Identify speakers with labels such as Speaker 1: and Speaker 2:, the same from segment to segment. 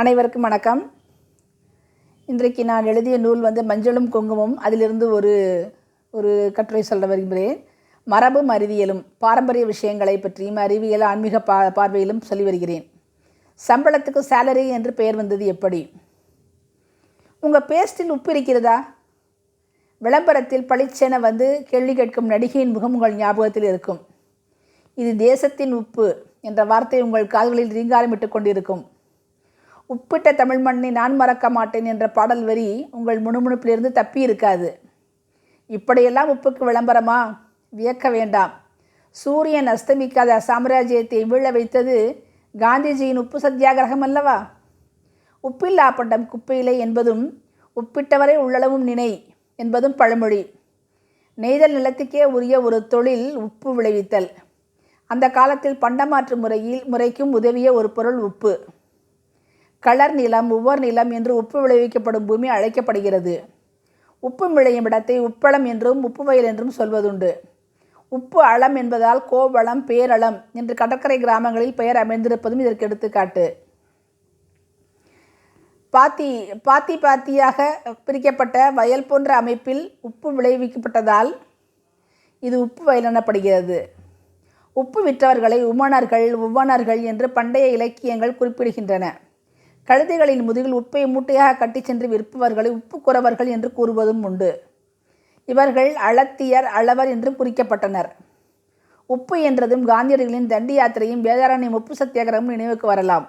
Speaker 1: அனைவருக்கும் வணக்கம். இன்றைக்கு நான் எழுதிய நூல் வந்து மஞ்சளும் குங்குமம். அதிலிருந்து ஒரு ஒரு கட்டுரை சொல்ல வருகிறேன் மரபும் அறிவியலும் பாரம்பரிய விஷயங்களை பற்றியும் அறிவியல் ஆன்மீக பா பார்வையிலும் சொல்லி வருகிறேன். சம்பளத்துக்கு சேலரி என்று பெயர் வந்தது எப்படி? உங்கள் பேஸ்டில் உப்பு இருக்கிறதா? விளம்பரத்தில் பளிச்சென வந்து கேள்வி கேட்கும் நடிகையின் முகம் உங்கள் ஞாபகத்தில் இருக்கும். இது தேசத்தின் உப்பு என்ற வார்த்தை உங்கள் கால்களில் ரீங்காரமிட்டு கொண்டிருக்கும். உப்பிட்ட தமிழ் மண்ணை நான் மறக்க மாட்டேன் என்ற பாடல் வரி உங்கள் முணுமுணுப்பிலிருந்து தப்பி இருக்காது. இப்படியெல்லாம் உப்புக்கு விளம்பரமா? வியக்க வேண்டாம். சூரியன் அஸ்தமிக்காத சாம்ராஜ்யத்தை வீழ வைத்தது காந்திஜியின் உப்பு சத்தியாகிரகம் அல்லவா? உப்பில்லா பண்டம் குப்பையிலே என்பதும் உப்பிட்டவரை உள்ளளவும் நினை என்பதும் பழமொழி. நெய்தல் நிலத்துக்கே உரிய ஒரு தொழில் உப்பு விளைவித்தல். அந்த காலத்தில் பண்டமாற்று முறையில் முறைக்கும் உதவிய ஒரு பொருள் உப்பு. கலர் நிலம் உவர் நிலம் என்று உப்பு விளைவிக்கப்படும் பூமி அழைக்கப்படுகிறது. உப்பு விளையும் இடத்தை உப்பளம் என்றும் உப்பு வயல் என்றும் சொல்வதுண்டு. உப்பு அளம் என்பதால் கோவளம் பேரளம் என்று கடற்கரை கிராமங்களில் பெயர் அமைந்திருப்பதும் இதற்கு எடுத்துக்காட்டு. பாத்தி பாத்தி பாத்தியாக பிரிக்கப்பட்ட வயல் போன்ற அமைப்பில் உப்பு விளைவிக்கப்பட்டதால் இது உப்பு வயல் எனப்படுகிறது. உப்பு விற்றவர்களை உமணர்கள் உவ்வணர்கள் என்று பண்டைய இலக்கியங்கள் குறிப்பிடுகின்றன. கழுதைகளின் முதுகில் உப்பை மூட்டையாக கட்டிச் சென்று விற்பவர்களை உப்பு குறவர்கள் என்று கூறுவதும் உண்டு. இவர்கள் அளத்தியர் அளவர் என்றும் குறிக்கப்பட்டனர். உப்பு என்றதும் காந்தியடிகளின் தண்டி யாத்திரையும் வேதாரண்யம் உப்பு சத்தியாகிரகமும் நினைவுக்கு வரலாம்.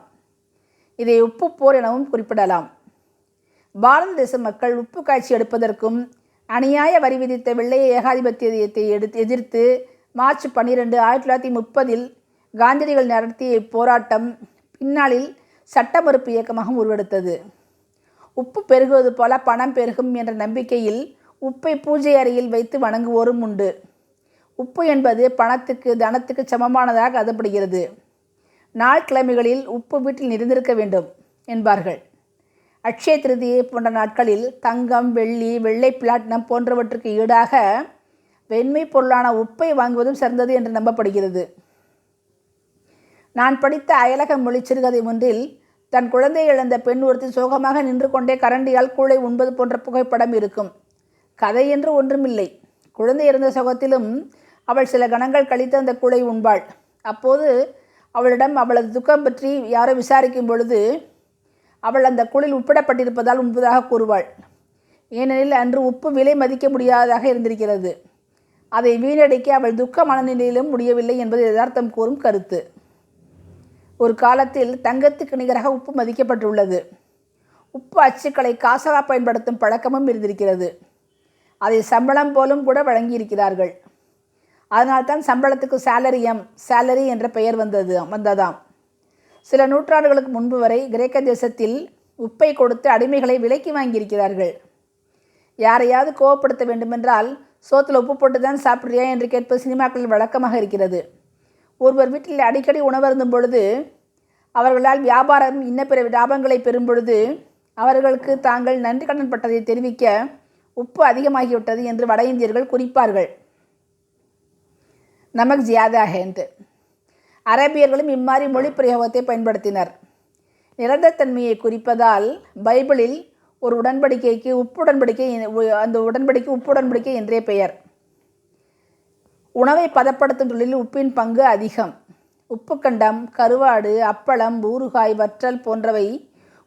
Speaker 1: இதை உப்பு போர் எனவும் குறிப்பிடலாம். பாரத தேச மக்கள் உப்பு காய்ச்சி எடுப்பதற்கும் அநியாய வரி விதித்த வெள்ளைய ஏகாதிபத்தியத்தை எடுத்து எதிர்த்து மார்ச் பன்னிரெண்டு ஆயிரத்தி தொள்ளாயிரத்தி முப்பதில் காந்தியடிகள் நடத்திய இப்போராட்டம் பின்னாளில் சட்ட மறுப்பு இயக்கமாக உருவெடுத்தது. உப்பு பெருகுவது போல பணம் பெருகும் என்ற நம்பிக்கையில் உப்பை பூஜை அறையில் வைத்து வணங்குவோரும் உண்டு. உப்பு என்பது பணத்துக்கு தனத்துக்கு சமமானதாக கருதப்படுகிறது. நாள் கிழமைகளில் உப்பு வீட்டில் நிறைந்திருக்க வேண்டும் என்பார்கள். அட்சய திருதியை போன்ற நாட்களில் தங்கம் வெள்ளி வெள்ளை பிளாட்டினம் போன்றவற்றுக்கு ஈடாக வெண்மை பொருளான உப்பை வாங்குவதும் சிறந்தது என்று நம்பப்படுகிறது. நான் படித்த அயலக மொழி சிறுகதை ஒன்றில் தன் குழந்தையை இழந்த பெண் ஒருத்தி சோகமாக நின்று கொண்டே கரண்டியால் கூளை உண்பது போன்ற புகைப்படம் இருக்கும். கதை என்று ஒன்றுமில்லை. குழந்தை இருந்த சுகத்திலும் அவள் சில கணங்கள் கழித்து அந்த கூளை உண்பாள். அப்போது அவளிடம் அவளது துக்கம் பற்றி யாரோ விசாரிக்கும் பொழுது அவள் அந்த குளில் உப்பிடப்பட்டிருப்பதால் உண்பதாக கூறுவாள். ஏனெனில் அன்று உப்பு விலை மதிக்க முடியாததாக இருந்திருக்கிறது. அதை வீணடிக்க அவள் துக்க மனநிலையிலும் முடியவில்லை என்பது யதார்த்தம் கூறும் கருத்து. காலத்தில் தங்கத்துக்கு நிகராக உப்பு மதிக்கப்பட்டுள்ளது. உப்பு அச்சுக்களை காசாக பயன்படுத்தும் பழக்கமும் இருந்திருக்கிறது. அதை சம்பளம் போலும் கூட வழங்கியிருக்கிறார்கள். அதனால்தான் சம்பளத்துக்கு சேலரியம் சேலரி என்ற பெயர் வந்தது வந்ததாம். சில நூற்றாண்டுகளுக்கு முன்பு வரை கிரேக்க தேசத்தில் உப்பை கொடுத்து அடிமைகளை விலைக்கு வாங்கியிருக்கிறார்கள். யாரையாவது கோவப்படுத்த வேண்டுமென்றால் சோத்தில் உப்பு போட்டு தான் சாப்பிட்றியா என்று கேட்பது சினிமாக்களில் வழக்கமாக இருக்கிறது. ஒருவர் வீட்டில் அடிக்கடி உணவருந்தும் பொழுது அவர்களால் வியாபாரம் இன்ன பிற லாபங்களை பெறும் பொழுது அவர்களுக்கு தாங்கள் நன்றி கடன் பட்டதை தெரிவிக்க உப்பு அதிகமாகிவிட்டது என்று வட இந்தியர்கள் குறிப்பார்கள். நமக் ஜியாதா என்று அரேபியர்களும் இம்மாதிரி மொழி பிரயோகத்தை பயன்படுத்தினர். நிரந்தரத்தன்மையை குறிப்பதால் பைபிளில் ஒரு உடன்படிக்கைக்கு உப்பு உடன்படிக்கை அந்த உடன்படிக்கை உப்பு உடன்படிக்கை என்றே பெயர். உணவை பதப்படுத்தும் தொழிலில் உப்பின் பங்கு அதிகம். உப்புக்கண்டம் கருவாடு அப்பளம் ஊறுகாய் வற்றல் போன்றவை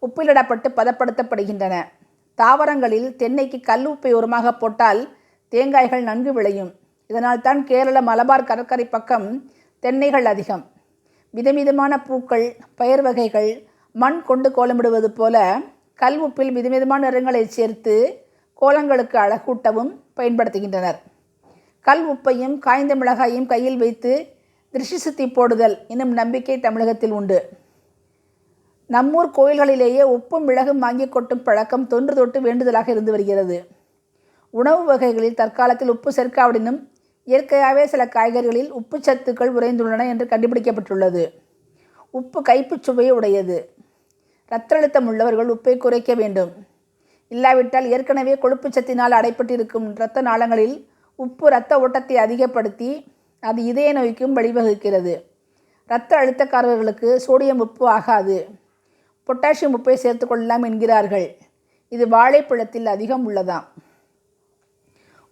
Speaker 1: உப்பிலிடப்பட்டு பதப்படுத்தப்படுகின்றன. தாவரங்களில் தென்னைக்கு கல் உப்பை உரமாக போட்டால் தேங்காய்கள் நன்கு விளையும். இதனால் தான் கேரள மலபார் கடற்கரை பக்கம் தென்னைகள் அதிகம். விதவிதமான பூக்கள் பயிர் வகைகள் மண் கொண்டு கோலமிடுவது போல கல் உப்பில் விதவிதமான நிறங்களை சேர்த்து கோலங்களுக்கு அழகூட்டவும் பயன்படுத்துகின்றனர். கல் உப்பையும் காய்ந்த மிளகாயும் கையில் வைத்து திருஷ்டி சுத்தி போடுதல் என்னும் நம்பிக்கை தமிழகத்தில் உண்டு. நம்மூர் கோயில்களிலேயே உப்பும் மிளகும் வாங்கி கொட்டும் பழக்கம் தொன்று தொட்டு வேண்டுதலாக இருந்து வருகிறது. உணவு வகைகளில் தற்காலத்தில் உப்பு சேர்க்காவிடனும் இயற்கையாகவே சில காய்கறிகளில் உப்பு சத்துக்கள் உறைந்துள்ளன என்று கண்டுபிடிக்கப்பட்டுள்ளது. உப்பு கைப்புச் சுவையை உடையது. இரத்த அழுத்தம் உள்ளவர்கள் உப்பை குறைக்க வேண்டும். இல்லாவிட்டால் ஏற்கனவே கொழுப்பு சத்தினால் அடைப்பட்டிருக்கும் இரத்த நாளங்களில் உப்பு இரத்த ஓட்டத்தை அதிகப்படுத்தி அது இதய நோய்க்கும் வழிவகுக்கிறது. இரத்த அழுத்தக்காரர்களுக்கு சோடியம் உப்பு ஆகாது. பொட்டாசியம் உப்பை சேர்த்துக்கொள்ளலாம் என்கிறார்கள். இது வாழைப்பழத்தில் அதிகம் உள்ளதாம்.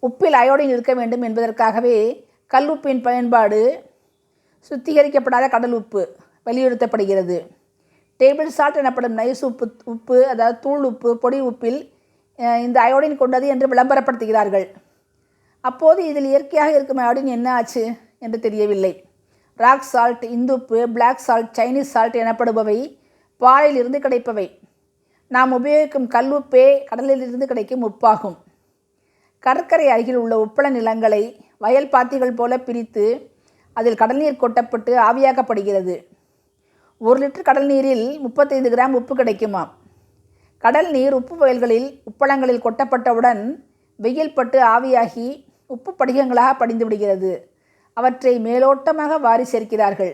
Speaker 1: உப்பில் அயோடின் இருக்க வேண்டும் என்பதற்காகவே கல் உப்பின் பயன்பாடு சுத்திகரிக்கப்படாத கடல் உப்பு வலியுறுத்தப்படுகிறது. டேபிள் சால்ட் எனப்படும் நைஸ் உப்பு உப்பு அதாவது தூள் உப்பு பொடி உப்பில் இந்த அயோடின் கொண்டது என்று விளம்பரப்படுத்துகிறார்கள். அப்போது இதில் இயற்கையாக இருக்கும் அயோடின் என்ன ஆச்சு என்று தெரியவில்லை. ராக் சால்ட் இந்துப்பு பிளாக் சால்ட் சைனீஸ் சால்ட் எனப்படுபவை பாறையிலிருந்து கிடைப்பவை. நாம் உபயோகிக்கும் கல் உப்பே கடலிலிருந்து கிடைக்கும் உப்பாகும். கடற்கரை அருகில் உள்ள உப்பள நிலங்களை வயல் பாத்திகள் போல பிரித்து அதில் கடல் நீர் கொட்டப்பட்டு ஆவியாக்கப்படுகிறது. ஒரு லிட்டர் கடல் நீரில் முப்பத்தைந்து கிராம் உப்பு கிடைக்குமாம். கடல் நீர் உப்பு வயல்களில் உப்பளங்களில் கொட்டப்பட்டவுடன் வெயில் பட்டு ஆவியாகி உப்பு படிகங்களாக படிந்து விடுகிறது. அவற்றை மேலோட்டமாக வாரி சேர்க்கிறார்கள்.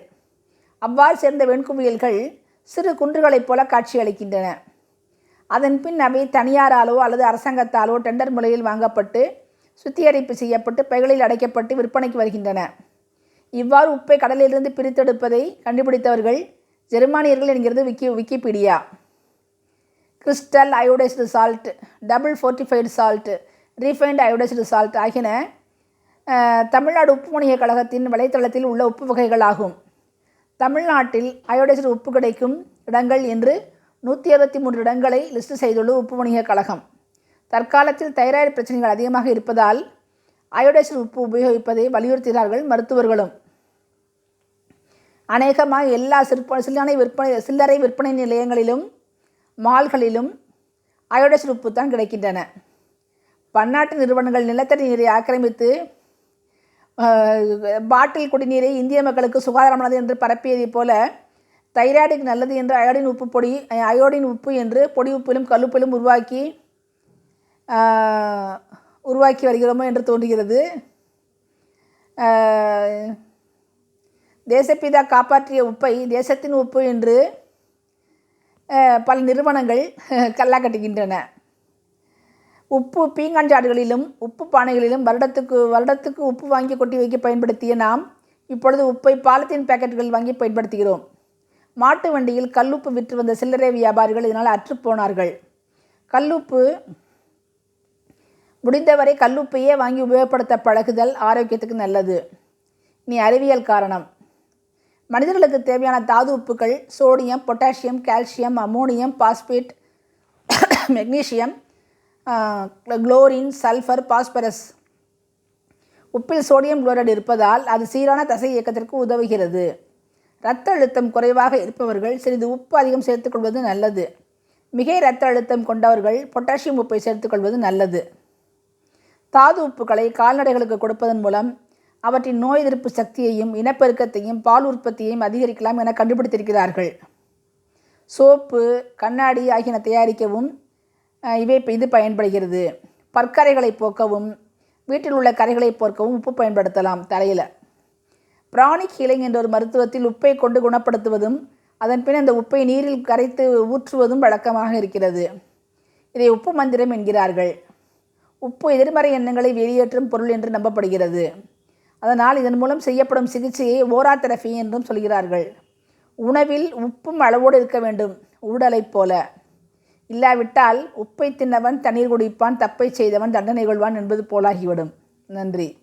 Speaker 1: அவ்வாறு சேர்ந்த வெண்குவியல்கள் சிறு குன்றுகளைப் போல காட்சியளிக்கின்றன அதன் பின் அவை தனியாராலோ அல்லது அரசாங்கத்தாலோ டெண்டர் முறையில் வாங்கப்பட்டு சுத்திகரிப்பு செய்யப்பட்டு பைகளில் அடைக்கப்பட்டு விற்பனைக்கு வருகின்றன. இவ்வாறு உப்பை கடலிலிருந்து பிரித்தெடுப்பதை கண்டுபிடித்தவர்கள் ஜெர்மானியர்கள் என்கிறது wiki Wikipedia. Crystal iodised salt double fortified salt refined iodised salt ஆகியன தமிழ்நாடு உப்பு வணிகக் கழகத்தின் வலைத்தளத்தில் உள்ள உப்பு வகைகள் ஆகும் தமிழ்நாட்டில் அயோடைஸ்டு உப்பு கிடைக்கும் இடங்கள் என்று நூற்றி அறுபத்தி மூன்று இடங்களை லிஸ்ட் செய்துள்ள உப்பு வணிகக் கழகம். தற்காலத்தில் தைராய்டு பிரச்சனைகள் அதிகமாக இருப்பதால் அயோடைஸ்டு உப்பு உபயோகிப்பதை வலியுறுத்துகிறார்கள் மருத்துவர்களும். அநேகமாக எல்லா சிற்ப சில்லறை விற்பனை சில்லறை விற்பனை நிலையங்களிலும் மால்களிலும் அயோடைஸ்டு உப்பு தான் கிடைக்கின்றன. பன்னாட்டு நிறுவனங்கள் நிலத்தடி நீரை ஆக்கிரமித்து பாட்டில் குடிநீரை இந்திய மக்களுக்கு சுகாதாரமானது என்று பரப்பியதைப் போல தைராய்டுக்கு நல்லது என்று அயோடின் உப்பு பொடி அயோடின் உப்பு என்று பொடி உப்பிலும் கல்லுப்பிலும் உருவாக்கி உருவாக்கி வருகிறோமோ என்று தோன்றுகிறது. தேசப்பிதா காப்பாற்றிய உப்பை தேசத்தின் உப்பு என்று பல நிறுவனங்கள் கல்லா கட்டுகின்றன உப்பு பீங்காஞ்சாடுகளிலும் உப்பு பானைகளிலும் வருடத்துக்கு வருடத்துக்கு உப்பு வாங்கி கொட்டி வைக்க பயன்படுத்திய நாம் இப்பொழுது உப்பை பாலித்தீன் பாக்கெட்டுகளில் வாங்கி பயன்படுத்துகிறோம். மாட்டு வண்டியில் கல்லுப்பு விற்று வந்த சில்லறை வியாபாரிகள் இதனால் அற்றுப்போனார்கள் கல்லுப்பு முடிந்தவரை கல்லுப்பையே வாங்கி உபயோகப்படுத்த பழகுதல் ஆரோக்கியத்துக்கு நல்லது. நீ அறிவியல் காரணம். மனிதர்களுக்கு தேவையான தாது உப்புகள் sodium potassium calcium ammonium phosphate magnesium chlorine sulphur phosphorus. உப்பில் sodium chloride இருப்பதால் அது சீரான தசை இயக்கத்திற்கு உதவுகிறது. இரத்த அழுத்தம் குறைவாக இருப்பவர்கள் சிறிது உப்பு அதிகம் சேர்த்துக்கொள்வது நல்லது. மிகை இரத்த அழுத்தம் கொண்டவர்கள் பொட்டாசியம் உப்பை சேர்த்துக்கொள்வது நல்லது. தாது உப்புகளை கால்நடைகளுக்கு கொடுப்பதன் மூலம் அவற்றின் நோய் எதிர்ப்பு சக்தியையும் இனப்பெருக்கத்தையும் பால் உற்பத்தியையும் அதிகரிக்கலாம் என கண்டுபிடித்திருக்கிறார்கள். சோப்பு கண்ணாடி ஆகியன தயாரிக்கவும் இவை இது பயன்படுகிறது. பற்கரைகளை போக்கவும் வீட்டில் உள்ள கரைகளை போக்கவும் உப்பு பயன்படுத்தலாம் தலையில். பிராணிக் ஹீலிங் என்ற ஒரு மருத்துவத்தில் உப்பை கொண்டு குணப்படுத்துவதும் அதன் பின் அந்த உப்பை நீரில் கரைத்து ஊற்றுவதும் வழக்கமாக இருக்கிறது. இதை உப்பு மந்திரம் என்கிறார்கள். உப்பு எதிர்மறை எண்ணங்களை வெளியேற்றும் பொருள் என்று நம்பப்படுகிறது. அதனால் இதன் மூலம் செய்யப்படும் சிகிச்சையை ஓரா தெரபி என்றும் சொல்கிறார்கள். உணவில் உப்பும் அளவோடு இருக்க வேண்டும் ஊடலைப் போல. இல்லாவிட்டால் உப்பை தின்னவன் தண்ணீர் குடிப்பான் தப்பை செய்தவன் தண்டனை கொள்வான் என்பது போலாகிவிடும். நன்றி.